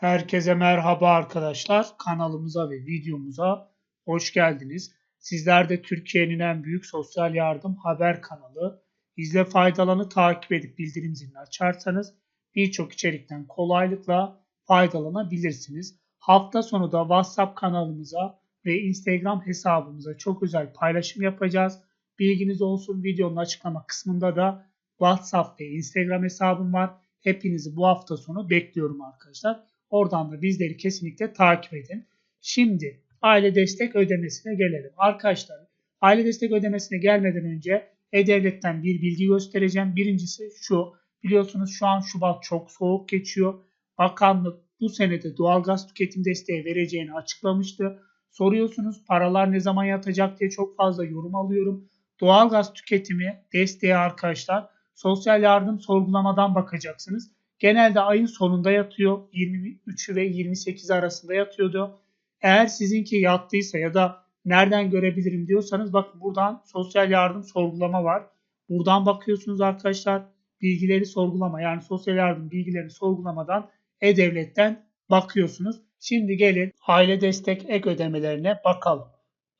Herkese merhaba arkadaşlar. Kanalımıza ve videomuza hoş geldiniz. Sizler de Türkiye'nin en büyük sosyal yardım haber kanalı. İzle faydalanı takip edip bildirim zilini açarsanız birçok içerikten kolaylıkla faydalanabilirsiniz. Hafta sonu da WhatsApp kanalımıza ve Instagram hesabımıza çok özel paylaşım yapacağız. Bilginiz olsun videonun açıklama kısmında da WhatsApp ve Instagram hesabım var. Hepinizi bu hafta sonu bekliyorum arkadaşlar. Oradan da bizleri kesinlikle takip edin. Şimdi aile destek ödemesine gelelim. Arkadaşlar aile destek ödemesine gelmeden önce E-Devlet'ten bir bilgi göstereceğim. Birincisi şu. Biliyorsunuz şu an Şubat çok soğuk geçiyor. Bakanlık bu senede doğalgaz tüketim desteği vereceğini açıklamıştı. Soruyorsunuz paralar ne zaman yatacak diye çok fazla yorum alıyorum. Doğalgaz tüketimi desteği arkadaşlar sosyal yardım sorgulamadan bakacaksınız. Genelde ayın sonunda yatıyor. 23 ve 28 arasında yatıyordu. Eğer sizinki yattıysa ya da nereden görebilirim diyorsanız bakın buradan sosyal yardım sorgulama var. Buradan bakıyorsunuz arkadaşlar bilgileri sorgulama yani sosyal yardım bilgilerini sorgulamadan E-Devlet'ten bakıyorsunuz. Şimdi gelin aile destek ek ödemelerine bakalım.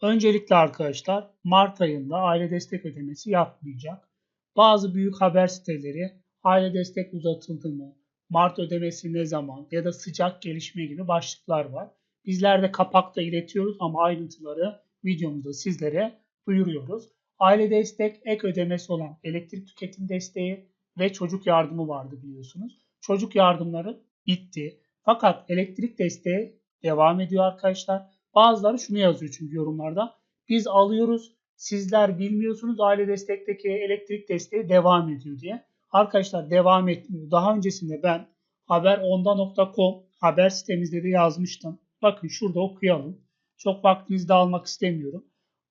Öncelikle arkadaşlar Mart ayında aile destek ödemesi yapmayacak. Bazı büyük haber siteleri aile destek uzatıldı mı, Mart ödemesi ne zaman ya da sıcak gelişme gibi başlıklar var. Bizler de kapakta iletiyoruz ama ayrıntıları videomuzda sizlere duyuruyoruz. Aile destek ek ödemesi olan elektrik tüketim desteği ve çocuk yardımı vardı biliyorsunuz. Çocuk yardımları bitti. Fakat elektrik desteği devam ediyor arkadaşlar. Bazıları şunu yazıyor çünkü yorumlarda. Biz alıyoruz, sizler bilmiyorsunuz aile destekteki elektrik desteği devam ediyor diye. Arkadaşlar devam etmiyor. Daha öncesinde ben haber.onda.com haber sitemizde de yazmıştım. Bakın şurada okuyalım. Çok vaktinizi de almak istemiyorum.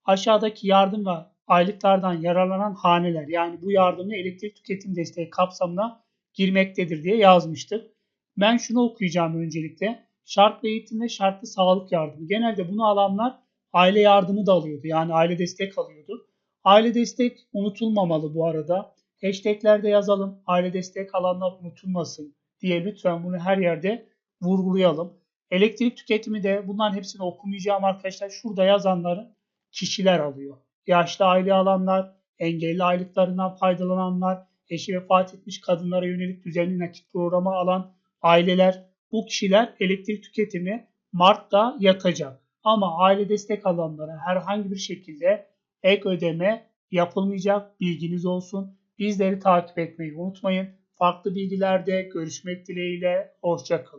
Aşağıdaki yardım ve aylıklardan yararlanan haneler yani bu yardımla elektrik tüketim desteği kapsamına girmektedir diye yazmıştık. Ben şunu okuyacağım öncelikle. Şartlı eğitim ve şartlı sağlık yardımı. Genelde bunu alanlar aile yardımı da alıyordu. Yani aile destek alıyordu. Aile destek unutulmamalı bu arada. Hashtaglerde yazalım. Aile destek alanlar unutulmasın diye lütfen bunu her yerde vurgulayalım. Elektrik tüketimi de bunların hepsini okumayacağım arkadaşlar. Şurada yazanların kişiler alıyor. Yaşlı aile alanlar, engelli aylıklarından faydalananlar, eşi vefat etmiş kadınlara yönelik düzenli nakit programı alan aileler, bu kişiler elektrik tüketimi Mart'ta yatacak. Ama aile destek alanlara herhangi bir şekilde ek ödeme yapılmayacak bilginiz olsun. Bizleri takip etmeyi unutmayın. Farklı bilgilerde görüşmek dileğiyle. Hoşçakalın.